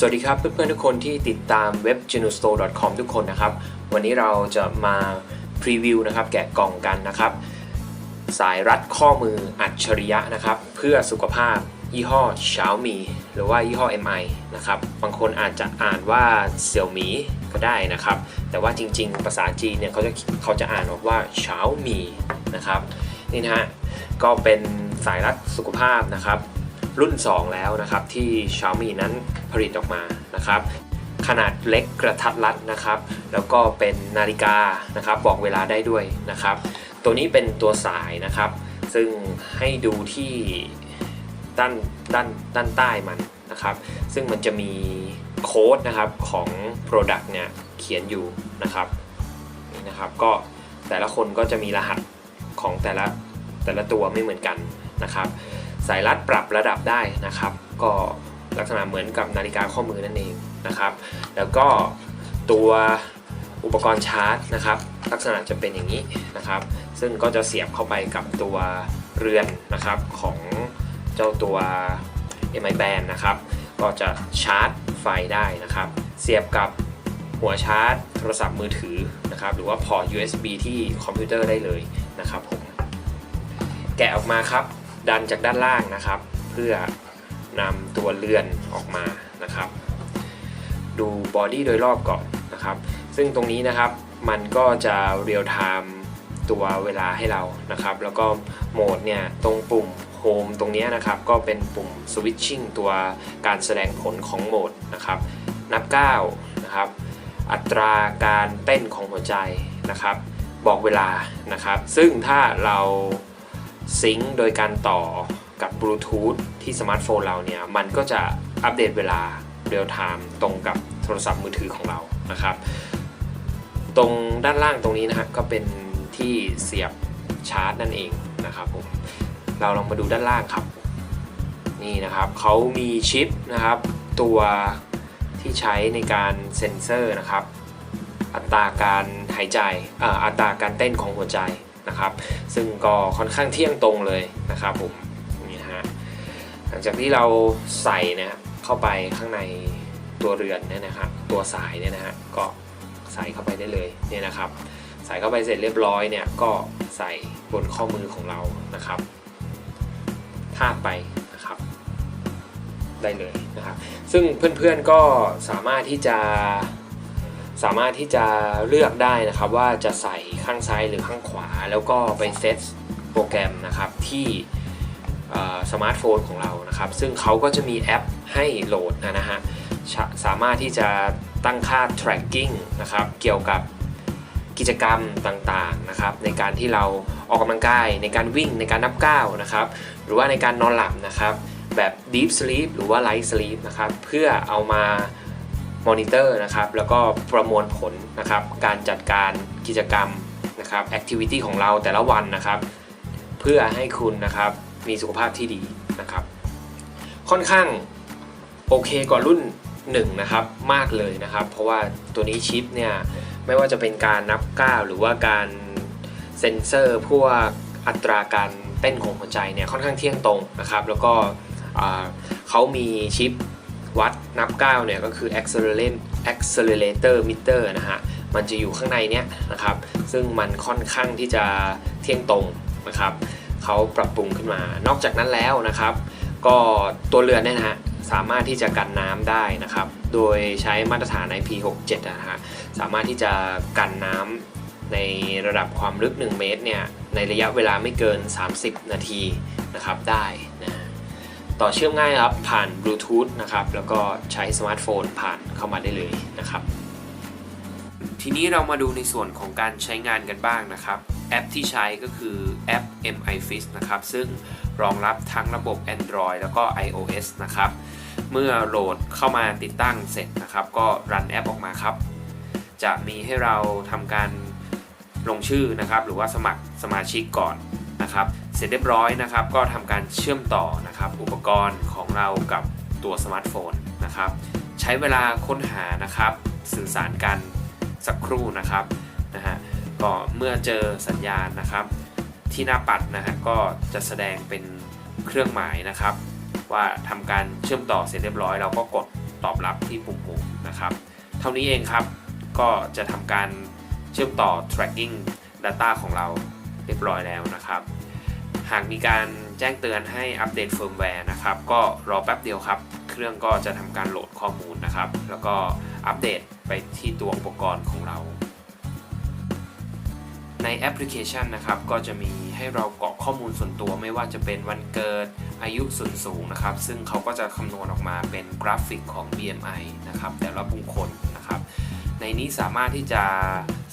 สวัสดีครับเพื่อนๆทุกคนที่ติดตามเว็บ genustore.com ทุกคนนะครับ วันนี้เราจะมาพรีวิวนะครับแกะกล่องกันนะครับ สายรัดข้อมืออัจฉริยะนะครับ เพื่อสุขภาพยี่ห้อ Xiaomi หรือว่ายี่ห้อ MI นะครับ บางคนอาจจะอ่านว่าเสี่ยวหมีก็ได้นะครับ แต่ว่าจริงๆ ภาษาจีนเนี่ยเขาจะเขาจะอ่านออกว่า Xiaomi นะครับ นี่นะฮะ ก็เป็นสายรัดสุขภาพนะครับ รุ่น 2 แล้วนะครับที่ Xiaomi นั้นผลิตออกมานะครับขนาดเล็กกระทัดรัดนะครับ แล้วก็เป็นนาฬิกานะครับบอกเวลาได้ด้วยนะครับ ตัวนี้เป็นตัวสายนะครับ ซึ่งให้ดูที่ด้านด้านด้านใต้มันนะครับ ซึ่งมันจะมีโค้ดนะครับของ Product เนี่ยเขียนอยู่นะครับนี่นะครับก็แต่ละคนก็จะมีรหัสของแต่ละแต่ละตัวไม่เหมือนกันนะครับ สายรัดปรับระดับได้นะครับ ก็ลักษณะเหมือนกับนาฬิกาข้อมือนั่นเองนะครับ แล้วก็ตัวอุปกรณ์ชาร์จนะครับ ลักษณะจะเป็นอย่างนี้นะครับ ซึ่งก็จะเสียบเข้าไปกับตัวเรือนนะครับของเจ้าตัว MI Band นะครับ ก็จะชาร์จไฟได้นะครับ เสียบกับหัวชาร์จโทรศัพท์มือถือนะครับ หรือว่าพอร์ต USB ที่คอมพิวเตอร์ได้เลยนะครับผม แกะออกมาครับ ดันจากด้านล่างนะครับ เพื่อนำตัวเรือนออกมานะครับ ดูบอดี้โดยรอบก่อนนะครับ ซึ่งตรงนี้นะครับมันก็จะเรียลไทม์ตัวเวลาให้เรานะครับ แล้วก็โหมดเนี่ยตรงปุ่มโฮมตรงนี้นะครับก็เป็นปุ่มสวิตชิ่งตัวการแสดงผลของโหมดนะครับนับ9นะครับอัตราการเต้นของหัวใจนะครับ บอกเวลานะครับ ซึ่งถ้าเรา ซิงค์โดยการต่อกับบลูทูธที่สมาร์ทโฟนเราเนี่ย มันก็จะอัปเดตเวลาเรียลไทม์ตรงกับโทรศัพท์มือถือของเรานะครับ ตรงด้านล่างตรงนี้นะฮะก็เป็นที่เสียบชาร์จนั่นเองนะครับผมเราลองมาดูด้านล่างครับ นี่นะครับเขามีชิปนะครับ ตัวที่ใช้ในการเซ็นเซอร์นะครับ อัตราการหายใจอ่าอัตราการเต้นของหัวใจ นะครับ ซึ่งก็ค่อนข้างเที่ยงตรงเลยนะครับผมนี่ฮะหลังจากที่เราใส่นะครับเข้าไปข้างในตัวเรือนเนี่ยนะครับตัวสายเนี่ยนะฮะก็ใส่เข้าไปได้เลยเนี่ยนะครับ ใส่เข้าไปเสร็จเรียบร้อยเนี่ยก็ใส่บนข้อมือของเรานะครับทาบไปนะครับได้เลยนะครับ ซึ่งเพื่อนๆก็สามารถที่จะสามารถที่จะเลือกได้นะครับว่าจะใส่ ข้างซ้ายหรือข้างขวา แล้วก็ไปเซตโปรแกรมนะครับที่สมาร์ทโฟนของเรานะครับ ซึ่งเขาก็จะมีแอปให้โหลดนะฮะสาสามารถที่จะตั้งค่า tracking นะครับ เกี่ยวกับกิจกรรมต่างๆนะครับ ในการที่เราออกกำลังกาย ในการวิ่งในการนับก้าวนะครับ หรือว่าในการนอนหลับนะครับ แบบ deep sleep หรือว่า light sleep นะครับ เพื่อเอามามอนิเตอร์นะครับ แล้วก็ประมวลผลนะครับ การจัดการกิจกรรม นะครับ activity ของเราแต่ละวันนะครับ เพื่อให้คุณนะครับมีสุขภาพที่ดีนะครับ ค่อนข้างโอเคกว่ารุ่น1นะครับมากเลยนะครับ เพราะว่าตัวนี้ชิปเนี่ยไม่ว่าจะเป็นการนับก้าวหรือว่าการเซ็นเซอร์พวกอัตราการเต้นของหัวใจเนี่ยค่อนข้างเที่ยงตรงนะครับ แล้วก็เขามีชิปวัดนับก้าวเนี่ยก็คือ accelerator accelerator meter นะฮะ มันจะอยู่ข้างในเนี้ยนะครับ ซึ่งมันค่อนข้างที่จะเที่ยงตรงนะครับเขาปรับปรุงขึ้นมานอกจากนั้นแล้วนะครับ ก็ตัวเรือนเนี่ยนะฮะสามารถที่จะกันน้ำได้นะครับ โดยใช้มาตรฐาน IP67 นะฮะสามารถที่จะกันน้ำในระดับความลึก 1 เมตรเนี่ยในระยะเวลาไม่เกิน 30 นาทีนะครับได้นะต่อเชื่อมง่ายครับผ่านบลูทูธนะครับแล้วก็ใช้สมาร์ทโฟนผ่านเข้ามาได้เลยนะครับ ทีนี้เรามาดูในส่วนของการใช้งานกันบ้างนะครับ แอปที่ใช้ก็คือแอป MI Fix นะครับ ซึ่งรองรับทั้งระบบ Android แล้วก็ iOS นะครับ เมื่อโหลดเข้ามาติดตั้งเสร็จนะครับ ก็รันแอปออกมาครับ จะมีให้เราทำการลงชื่อนะครับ หรือว่าสมัครสมาชิกก่อนนะครับ เสร็จเรียบร้อยนะครับ ก็ทำการเชื่อมต่อนะครับ อุปกรณ์ของเรากับตัวสมาร์ทโฟนนะครับ ใช้เวลาค้นหานะครับ สื่อสารกัน สักครู่นะครับนะฮะก็เมื่อเจอสัญญาณนะครับ ที่หน้าปัดนะฮะก็จะแสดงเป็นเครื่องหมายนะครับ ว่าทำการเชื่อมต่อเสร็จเรียบร้อย เราก็กดตอบรับที่ปุ่มๆนะครับ เท่านี้เองครับก็จะทำการเชื่อมต่อ tracking data ของเราเรียบร้อยแล้วนะครับ หากมีการแจ้งเตือนให้อัปเดตเฟิร์มแวร์นะครับ ก็รอแป๊บเดียวครับ เครื่องก็จะทำการโหลดข้อมูลนะครับ แล้วก็ อัปเดตไปที่ตัวอุปกรณ์ของเรา ในแอปพลิเคชันนะครับก็จะมีให้เรากรอกข้อมูลส่วนตัวไม่ว่าจะเป็นวันเกิดอายุส่วนสูงนะครับ ซึ่งเขาก็จะคำนวณออกมาเป็นกราฟิกของ BMI นะครับแต่ละบุคคลนะครับ ในนี้สามารถที่จะ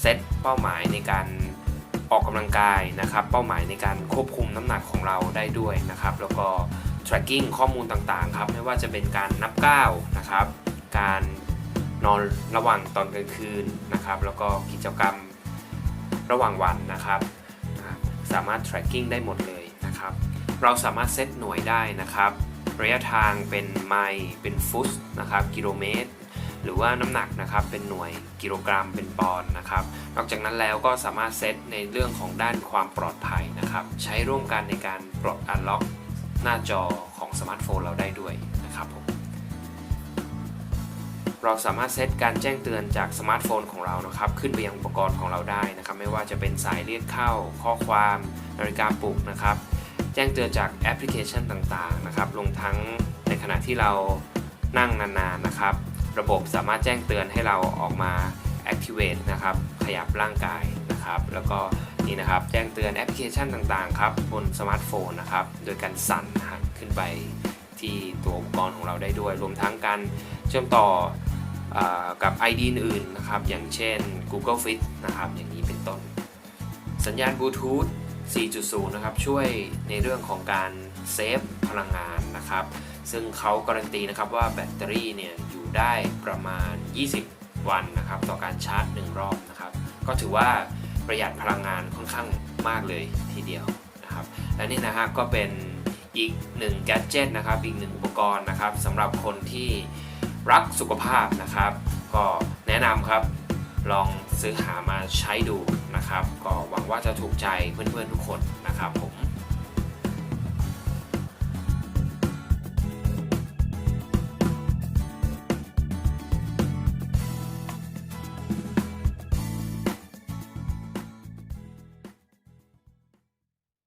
เซตเป้าหมายในการออกกำลังกายนะครับ เป้าหมายในการควบคุมน้ำหนักของเราได้ด้วยนะครับ แล้วก็ tracking ข้อมูลต่างๆครับ ไม่ว่าจะเป็นการนับก้าวนะครับ การ นอนระหว่างตอนกลางคืนนะครับ แล้วก็กิจกรรมระหว่างวันนะครับ สามารถ tracking ได้หมดเลยนะครับ เราสามารถเซตหน่วยได้นะครับ ระยะทางเป็นไมล์เป็นฟุตนะครับกิโลเมตร หรือว่าน้ำหนักนะครับเป็นหน่วยกิโลกรัมเป็นปอนด์นะครับ นอกจากนั้นแล้วก็สามารถเซตในเรื่องของด้านความปลอดภัยนะครับ ใช้ร่วมกันในการปลดอันล็อกหน้าจอของสมาร์ทโฟนเราได้ด้วยนะครับผม เราสามารถเซตการแจ้งเตือนจากสมาร์ทโฟนของเรานะครับ ขึ้นไปยังอุปกรณ์ของเราได้นะครับ ไม่ว่าจะเป็นสายเรียกเข้า ข้อความนาฬิกาปลุกนะครับ แจ้งเตือนจากแอปพลิเคชันต่างๆนะครับรวมทั้งในขณะที่เรานั่งนานๆนะครับ ระบบสามารถแจ้งเตือนให้เราออกมา activate นะครับ ขยับร่างกายนะครับ แล้วก็นี่นะครับ แจ้งเตือนแอปพลิเคชันต่างๆครับบนสมาร์ทโฟนนะครับ โดยการสั่นหันขึ้นไปที่ตัวอุปกรณ์ของเราได้ด้วย รวมทั้งการเชื่อมต่อ กับ ID อื่นนะครับ อย่างเช่น Google Fit นะครับ อย่างนี้เป็นต้น สัญญาณบลูทูธ 4.0 นะครับ ช่วยในเรื่องของการเซฟพลังงานนะครับ ซึ่งเขาการันตีนะครับว่าแบตเตอรี่เนี่ยอยู่ได้ประมาณ 20 วันนะครับ ต่อการชาร์จ 1 รอบนะครับ ก็ถือว่าประหยัดพลังงานค่อนข้างมากเลยทีเดียวนะครับ และนี่นะฮะก็เป็นอีกหนึ่งแก d เจิตนะครับ อีกหนึ่งอุปกรณ์นะครับสำหรับคนที่ รักสุขภาพนะครับ ก็แนะนำครับลองซื้อหามาใช้ดูนะครับ ก็หวังว่าจะถูกใจเพื่อนๆทุกคนนะครับผม